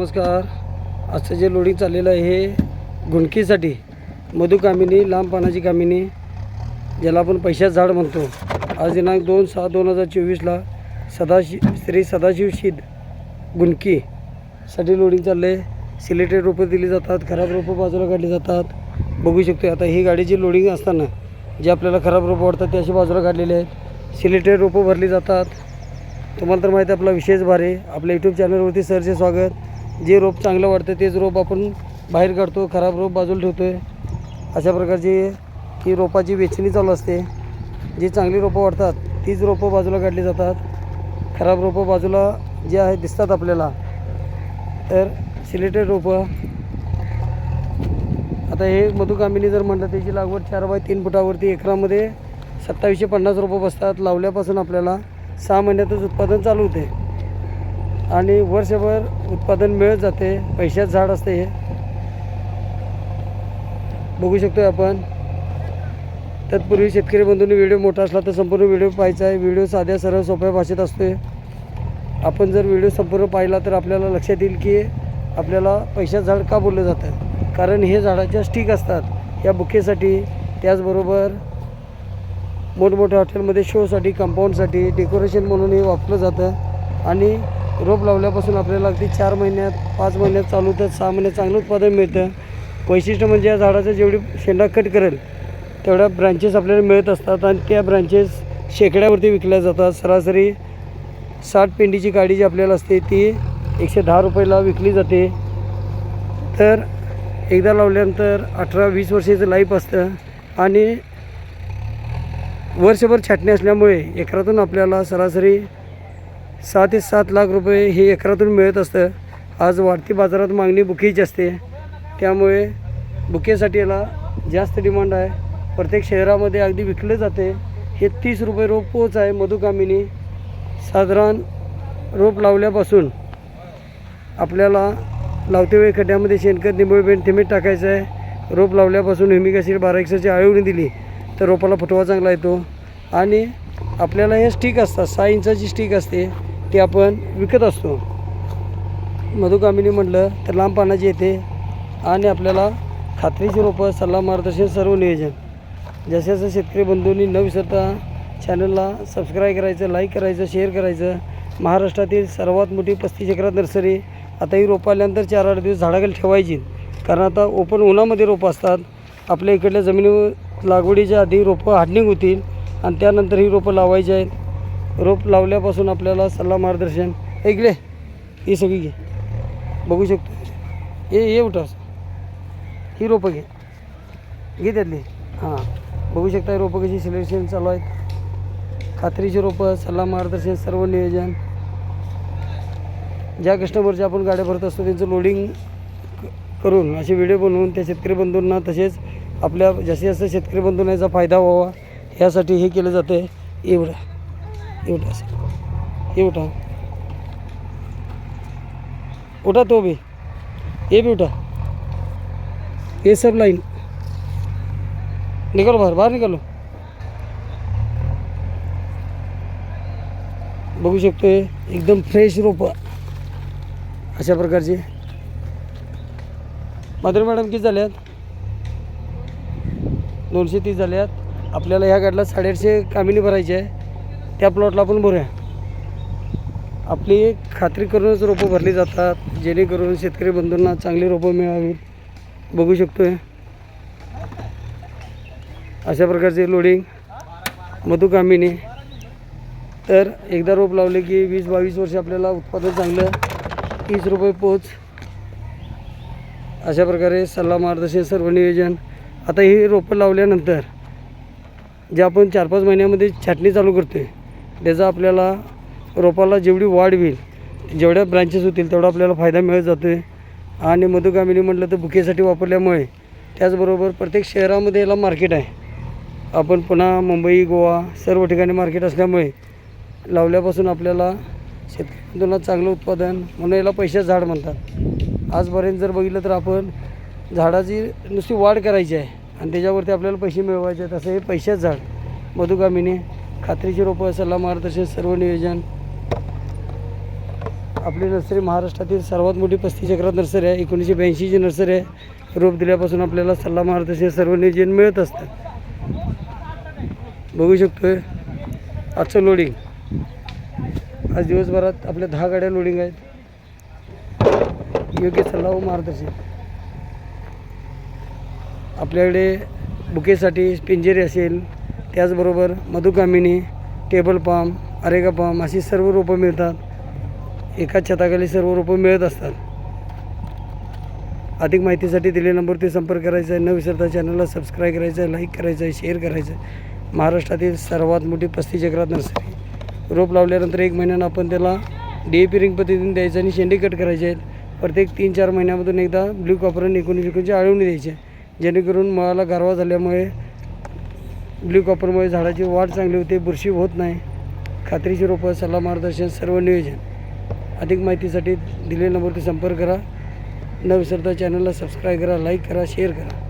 नमस्कार. आजचं जे लोडिंग चाललेलं आहे हे गुणकीसाठी मधुकामिनी लांब पानाची कामिनी ज्याला आपण पैशात झाड म्हणतो. आज दिनांक दोन सहा दोन हजार चोवीसला सदाशिव श्री सदाशिव शीद गुणकीसाठी लोडिंग चाललं आहे रोपं दिली जातात खराब रोपं बाजूला काढली जातात. बघू शकतो आता ही गाडीची लोडिंग असताना जे आपल्याला खराब रोपं वाटतात ते अशी बाजूला काढलेले आहेत. सिलेटेड रोपं भरली जातात. तुम्हाला तर माहिती आहे आपला विशेष भारे आपल्या यूट्यूब चॅनलवरती सरचे स्वागत. जे रोप चांगलं वाटतं तेच रोप आपण बाहेर काढतो खराब रोप बाजूला ठेवतो आहे अशा प्रकारची ही रोपाची वेचणी चालू असते. जी चांगली रोपं वाढतात तीच रोपं बाजूला काढली जातात. खराब रोपं बाजूला जे आहे दिसतात आपल्याला. तर सिलेटेड रोपं. आता हे मधुकामिनी जर म्हटलं त्याची लागवड चार बाय तीन फुटावरती एकरामध्ये सत्तावीसशे पन्नास रोपं बसतात लावल्यापासून आपल्याला सहा महिन्यातच उत्पादन चालू होते. आणि वर्षभर उत्पादन मिळत जाते. पैशात झाड असते हे. बघू शकतोय आपण. तत्पूर्वी शेतकरी बंधूंनी व्हिडिओ मोठा असला तर संपूर्ण व्हिडिओ पाहायचा आहे. व्हिडिओ साध्या सरळ सोप्या भाषेत असतोय आपण जर व्हिडिओ संपूर्ण पाहिला तर आपल्याला लक्षात येईल की आपल्याला पैशात झाड का बोललं जातं? कारण हे झाडाच्या स्टिक असतात. या बुकेसाठी त्याचबरोबर मोठमोठ्या हॉटेलमध्ये शोसाठी कंपाऊंडसाठी डेकोरेशन म्हणून हे वापरलं जातं. आणि रोप लावल्यापासून आपल्याला अगदी चार महिन्यात पाच महिन्यात चालू तर सहा महिन्यात चांगलं उत्पादन मिळतं. वैशिष्ट्य म्हणजे या झाडाचं जेवढी शेंडा कट करेल तेवढ्या ब्रँचेस आपल्याला मिळत असतात आणि त्या ब्रँचेस शेकड्यावरती विकल्या जातात. सरासरी साठ पेंडीची गाडी जी आपल्याला असते ती एकशे दहा रुपयाला विकली जाते. तर एकदा लावल्यानंतर अठरा वीस वर्षाचं लाईफ असतं आणि वर्षभर छाटणी असल्यामुळे एकरातून आपल्याला सरासरी सहा ते सात लाख रुपये हे एकरातून मिळत असतं. आज वाढती बाजारात मागणी बुकेची असते. त्यामुळे बुकेसाठी याला जास्त डिमांड आहे. प्रत्येक शहरामध्ये अगदी विकले जाते. हे तीस रुपये रोप पोच आहे मधुकामिनी. साधारण रोप लावल्यापासून आपल्याला लावते वेळी खड्ड्यामध्ये शेणखत निंबळबेंड थिमेट टाकायचं आहे. रोप लावल्यापासून हिमिकाशीर बारा एकसाची आळवणी दिली तर रोपाला फुटवा चांगला येतो. आणि आपल्याला हे स्टिक असतात सहा इंचाची स्टिक असते. ते आपण विकत असतो. मधुकामिनी म्हटलं तर लांब पानाची येते आणि आपल्याला खात्रीची रोपं सल्ला मार्गदर्शन सर्व नियोजन. जसे जसं शेतकरी बंधूंनी न विसरता चॅनलला सबस्क्राईब करायचं लाईक करायचं शेअर करायचं. महाराष्ट्रातील सर्वात मोठी पस्तीस एकरात नर्सरी. आता ही रोपं आल्यानंतर चार आठ दिवस झाडाखाली ठेवायची. कारण आता ओपन उन्हामध्ये रोपं असतात. आपल्या इकडल्या जमिनीवर लागवडीच्या आधी रोपं हार्डनिंग होतील आणि त्यानंतर ही रोपं लावायची आहेत. रोप लावल्यापासून आपल्याला सल्ला मार्गदर्शन. ऐकले ही सगळी घे. बघू शकतो. ये ये उठा ही रोपं घे. घे त्यातली. हां. बघू शकता रोपं कशी सिलेक्शन चालू आहेत. खात्रीची रोपं सल्ला मार्गदर्शन सर्व नियोजन. ज्या कस्टमरच्या आपण गाड्या भरत असतो त्यांचं लोडिंग करून असे व्हिडिओ बनवून त्या शेतकरी बंधूंना तसेच आपल्या जास्तीत जास्त शेतकरी बंधूंना याचा फायदा व्हावा यासाठी हे केलं जातं आहे एवढं. एवढं असं एवढा उठा. उठा तो भी ये भी उठा. ये सब लाइन निकलो बाहेर बाहेर निकालो बघू शकतो एकदम फ्रेश रोपं अशा प्रकारचे. माधुरी मॅडम किती झाल्यात? दोनशे तीस झाल्यात. आपल्याला ह्या गाडीला साडेआठशे कामिनी भरायची आहे. त्या प्लॉटला आपण भरूया आपली खात्री करूनच रोपं भरली जातात जेणेकरून शेतकरी बंधूंना चांगली रोपं मिळावीत. बघू शकतो आहे अशा प्रकारचे लोडिंग मधुकामिनी तर एकदा रोप लावले की वीस बावीस वर्ष आपल्याला उत्पादन चांगलं तीस रुपये पोच. अशा प्रकारे सल्ला मार्गदर्शन सर्व नियोजन. आता ही रोपं लावल्यानंतर जे आपण चार पाच महिन्यामध्ये छाटणी चालू करतो आहे त्याचा आपल्याला रोपाला जेवढी वाढ होईल जेवढ्या ब्रांचेस होतील तेवढा आपल्याला फायदा मिळत जातो आहे आणि मधुकामिनी म्हटलं तर बुकेसाठी वापरल्यामुळे त्याचबरोबर प्रत्येक शहरामध्ये याला मार्केट आहे. आपण पुन्हा मुंबई गोवा सर्व ठिकाणी मार्केट असल्यामुळे लावल्यापासून आपल्याला शेतकऱ्यांना चांगलं उत्पादन म्हणून याला पैशाचं झाड म्हणतात. आजपर्यंत जर बघितलं तर आपण झाडाची नुसती वाढ करायची आहे आणि त्याच्यावरती आपल्याला पैसे मिळवायचे आहेत असं हे पैशात झाड. मधुकामिनी खात्रीची रोपं सल्ला मार्गदर्शन सर्व नियोजन. आपली नर्सरी महाराष्ट्रातील सर्वात मोठी पस्तीस एकरात नर्सरी आहे एकोणीसशे ब्याऐंशीची नर्सरी आहे. रोप दिल्यापासून आपल्याला सल्ला मार्गदर्शन सर्व नियोजन मिळत असतं. बघू शकतोय आजचं लोडिंग आज दिवसभरात आपल्या दहा गाड्या लोडिंग आहेत. योग्य सल्ला व मार्गदर्शन. आपल्याकडे बुकेसाठी पिंजेरी असेल त्याचबरोबर मधुकामिनी टेबल पाम अरेगा पाम अशी सर्व रोपं मिळतात. एकाच छताखाली सर्व रोपं मिळत असतात. अधिक माहितीसाठी दिलेल्या नंबरवरती संपर्क करायचा आहे. न विसरता चॅनलला सबस्क्राईब करायचं आहे लाईक करायचं आहे शेअर करायचं. आहे महाराष्ट्रातील सर्वात मोठी पस्तीस एकरात नर्सरी. रोप लावल्यानंतर एक महिन्यानं आपण त्याला डी ए पी रिंग पद्धतीने द्यायचं आणि शेंडी कट करायचे आहेत. प्रत्येक तीन चार महिन्यामधून एकदा ब्ल्यू कॉपर एकोणीस एकोणीसची आळवणी द्यायची आहे. जेणेकरून मुळाला गारवा झाल्यामुळे ब्ल्यू कॉपरमुळे झाडाची वाढ चांगली होते बुरशी होत नाही. खात्रीची रोपं सल्ला मार्गदर्शन सर्व नियोजन. अधिक माहितीसाठी दिलेल्या नंबरवरती संपर्क करा. न विसरता चॅनलला सबस्क्राईब करा लाईक करा शेअर करा.